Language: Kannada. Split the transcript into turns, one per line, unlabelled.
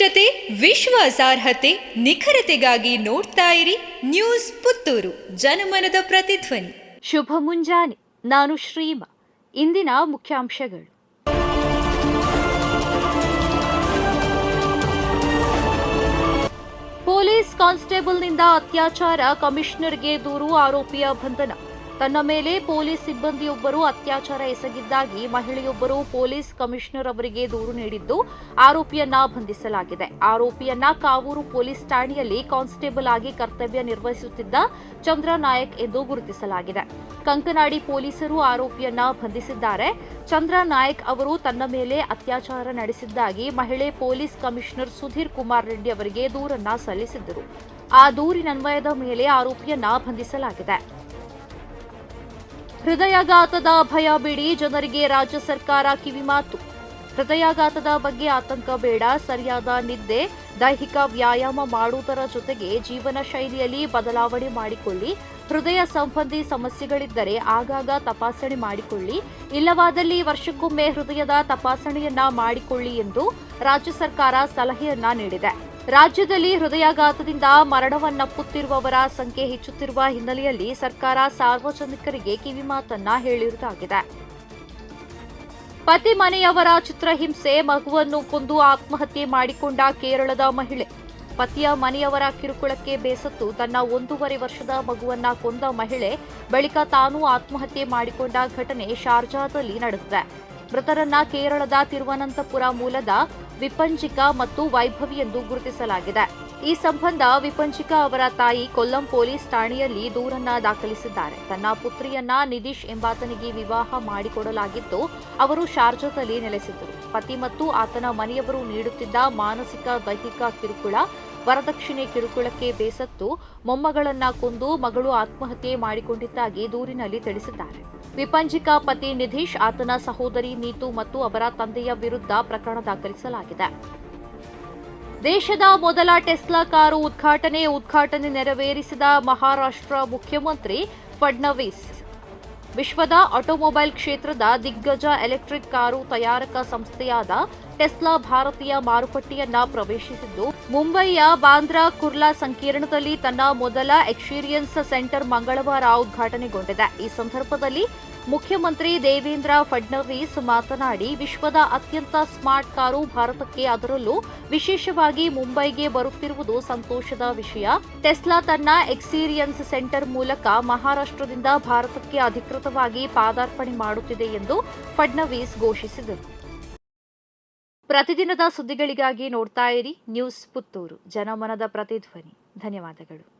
ವಸ್ತುನಿಷ್ಠತೆ ವಿಶ್ವಾಸಾರ್ಹತೆ ನಿಖರತೆಗಾಗಿ ನೋಡ್ತಾ ಇರಿ ನ್ಯೂಸ್ ಪುತ್ತೂರು. ಜನಮನದ ಪ್ರತಿಧ್ವನಿ.
ಶುಭ ಮುಂಜಾನೆ. ನಾನು ಶ್ರೀಮ. ಇಂದಿನ ಮುಖ್ಯಾಂಶಗಳು. ಪೊಲೀಸ್ ಕಾನ್ಸ್ಟೇಬಲ್ನಿಂದ ಅತ್ಯಾಚಾರ ಕಮಿಷನರ್ಗೆ ದೂರು, ಆರೋಪಿಯ ಬಂಧನ. ತನ್ನ ಮೇಲೆ ಪೊಲೀಸ್ ಸಿಬ್ಬಂದಿಯೊಬ್ಬರು ಅತ್ಯಾಚಾರ ಎಸಗಿದ್ದಾಗಿ ಮಹಿಳೆಯೊಬ್ಬರು ಪೊಲೀಸ್ ಕಮಿಷನರ್ ಅವರಿಗೆ ದೂರು ನೀಡಿದ್ದು ಆರೋಪಿಯನ್ನ ಬಂಧಿಸಲಾಗಿದೆ. ಆರೋಪಿಯನ್ನ ಕಾವೂರು ಪೊಲೀಸ್ ಠಾಣೆಯಲ್ಲಿ ಕಾನ್ಸ್ಟೇಬಲ್ ಆಗಿ ಕರ್ತವ್ಯ ನಿರ್ವಹಿಸುತ್ತಿದ್ದ ಚಂದ್ರ ನಾಯಕ್ ಎಂದು ಗುರುತಿಸಲಾಗಿದೆ. ಕಂಕನಾಡಿ ಪೊಲೀಸರು ಆರೋಪಿಯನ್ನ ಬಂಧಿಸಿದ್ದಾರೆ. ಚಂದ್ರ ನಾಯಕ್ ಅವರು ತನ್ನ ಮೇಲೆ ಅತ್ಯಾಚಾರ ನಡೆಸಿದ್ದಾಗಿ ಮಹಿಳೆ ಪೊಲೀಸ್ ಕಮಿಷನರ್ ಸುಧೀರ್ ಕುಮಾರ್ ರೆಡ್ಡಿ ಅವರಿಗೆ ದೂರನ್ನ ಸಲ್ಲಿಸಿದ್ದರು. ಆ ದೂರಿನನ್ವಯದ ಮೇಲೆ ಆರೋಪಿಯನ್ನ ಬಂಧಿಸಲಾಗಿದೆ. ಹೃದಯಾಘಾತದ ಭಯ ಬಿಡಿ, ಜನರಿಗೆ ರಾಜ್ಯ ಸರ್ಕಾರ ಕಿವಿಮಾತು ಹೃದಯಾಘಾತದ ಬಗ್ಗೆ ಆತಂಕ ಬೇಡ, ಸರಿಯಾದ ನಿದ್ದೆ, ದೈಹಿಕ ವ್ಯಾಯಾಮ ಮಾಡುವುದರ ಜೊತೆಗೆ ಜೀವನ ಶೈಲಿಯಲ್ಲಿ ಬದಲಾವಣೆ ಮಾಡಿಕೊಳ್ಳಿ. ಹೃದಯ ಸಂಬಂಧಿ ಸಮಸ್ಯೆಗಳಿದ್ದರೆ ಆಗಾಗ ತಪಾಸಣೆ ಮಾಡಿಕೊಳ್ಳಿ. ಇಲ್ಲವಾದಲ್ಲಿ ವರ್ಷಕ್ಕೊಮ್ಮೆ ಹೃದಯದ ತಪಾಸಣೆಯನ್ನ ಮಾಡಿಕೊಳ್ಳಿ ಎಂದು ರಾಜ್ಯ ಸರ್ಕಾರ ಸಲಹೆಯನ್ನ ನೀಡಿದೆ. ರಾಜ್ಯದಲ್ಲಿ ಹೃದಯಾಘಾತದಿಂದ ಮರಣವನ್ನಪ್ಪುತ್ತಿರುವವರ ಸಂಖ್ಯೆ ಹೆಚ್ಚುತ್ತಿರುವ ಹಿನ್ನೆಲೆಯಲ್ಲಿ ಸರ್ಕಾರ ಸಾರ್ವಜನಿಕರಿಗೆ ಕಿವಿಮಾತನ್ನ ಹೇಳಿರುವುದಾಗಿದೆ. ಪತಿ ಮನೆಯವರ ಚಿತ್ರಹಿಂಸೆ, ಮಗುವನ್ನು ಕೊಂದು ಆತ್ಮಹತ್ಯೆ ಮಾಡಿಕೊಂಡ ಕೇರಳದ ಮಹಿಳೆ. ಪತಿಯ ಮನೆಯವರ ಕಿರುಕುಳಕ್ಕೆ ಬೇಸತ್ತು ತನ್ನ ಒಂದೂವರೆ ವರ್ಷದ ಮಗುವನ್ನ ಕೊಂದ ಮಹಿಳೆ ಬಳಿಕ ತಾನೂ ಆತ್ಮಹತ್ಯೆ ಮಾಡಿಕೊಂಡ ಘಟನೆ ಶಾರ್ಜಾದಲ್ಲಿ ನಡೆದಿದೆ. ಮೃತರನ್ನ ಕೇರಳದ ತಿರುವನಂತಪುರ ಮೂಲದ ವಿಪಂಜಿಕಾ ಮತ್ತು ವೈಭವಿ ಎಂದು ಗುರುತಿಸಲಾಗಿದೆ. ಈ ಸಂಬಂಧ ವಿಪಂಜಿಕಾ ಅವರ ತಾಯಿ ಕೊಲ್ಲಂ ಪೊಲೀಸ್ ಠಾಣೆಯಲ್ಲಿ ದೂರನ್ನ ದಾಖಲಿಸಿದ್ದಾರೆ. ತನ್ನ ಪುತ್ರಿಯನ್ನ ನಿಧೀಶ್ ಎಂಬಾತನಿಗೆ ವಿವಾಹ ಮಾಡಿಕೊಡಲಾಗಿದ್ದು, ಅವರು ಶಾರ್ಜಾದಲ್ಲಿ ನೆಲೆಸಿದ್ದರು. ಪತಿ ಮತ್ತು ಆತನ ಮನೆಯವರು ನೀಡುತ್ತಿದ್ದ ಮಾನಸಿಕ, ದೈಹಿಕ ಕಿರುಕುಳ ವರದಕ್ಷಿಣೆ ಕಿರುಕುಳಕ್ಕೆ ಬೇಸತ್ತು ಮೊಮ್ಮಗಳನ್ನ ಕೊಂದು ಮಗಳು ಆತ್ಮಹತ್ಯೆ ಮಾಡಿಕೊಂಡಿದ್ದಾಗಿ ದೂರಿನಲ್ಲಿ ತಿಳಿಸಿದ್ದಾರೆ. ವಿಪಂಜಿಕಾ ಪತಿ ನಿಧೀಶ್ ಆತನ ಸಹೋದರಿ ನೀತು ಮತ್ತು ಅವರ ತಂದೆಯ ವಿರುದ್ಧ ಪ್ರಕರಣ ದಾಖಲಿಸಲಾಗಿದೆ. ದೇಶದ ಮೊದಲ ಟೆಸ್ಲಾ ಕಾರು ಉದ್ಘಾಟನೆ ಉದ್ಘಾಟನೆ ನೆರವೇರಿಸಿದ ಮಹಾರಾಷ್ಟ್ರ ಮುಖ್ಯಮಂತ್ರಿ ಫಡ್ನವೀಸ್. ವಿಶ್ವದ ಆಟೋಮೊಬೈಲ್ ಕ್ಷೇತ್ರದ ದಿಗ್ಗಜ ಎಲೆಕ್ಟ್ರಿಕ್ ಕಾರು ತಯಾರಕ ಸಂಸ್ಥೆಯಾದ ಟೆಸ್ಲಾ ಭಾರತೀಯ ಮಾರುಕಟ್ಟೆಯನ್ನ ಪ್ರವೇಶಿಸಿದ್ದು, ಮುಂಬೈಯ ಬಾಂದ್ರಾ ಕುರ್ಲಾ ಸಂಕೀರ್ಣದಲ್ಲಿ ತನ್ನ ಮೊದಲ ಎಕ್ಸ್ಪೀರಿಯನ್ಸ್ ಸೆಂಟರ್ ಮಂಗಳವಾರ ಉದ್ಘಾಟನೆಗೊಂಡಿದೆ. ಈ ಸಂದರ್ಭದಲ್ಲಿ ಮುಖ್ಯಮಂತ್ರಿ ದೇವೇಂದ್ರ ಫಡ್ನವೀಸ್ ಮಾತನಾಡಿ, ವಿಶ್ವದ ಅತ್ಯಂತ ಸ್ಮಾರ್ಟ್ ಕಾರು ಭಾರತಕ್ಕೆ ಅದರಲ್ಲೂ ವಿಶೇಷವಾಗಿ ಮುಂಬೈಗೆ ಬರುತ್ತಿರುವುದು ಸಂತೋಷದ ವಿಷಯ. ಟೆಸ್ಲಾ ತನ್ನ ಎಕ್ಸೀರಿಯನ್ಸ್ ಸೆಂಟರ್ ಮೂಲಕ ಮಹಾರಾಷ್ಟ್ರದಿಂದ ಭಾರತಕ್ಕೆ ಅಧಿಕೃತವಾಗಿ ಪಾದಾರ್ಪಣೆ ಮಾಡುತ್ತಿದೆ ಎಂದು ಫಡ್ನವೀಸ್ ಘೋಷಿಸಿದರು. ಪ್ರತಿದಿನದ ಸುದ್ದಿಗಳಿಗಾಗಿ ನೋಡ್ತಾ ಇರಿ. ನ್ಯೂಸ್ ಪುತ್ತೂರು. ಜನಮನದ ಪ್ರತಿಧ್ವನಿ. ಧನ್ಯವಾದಗಳು.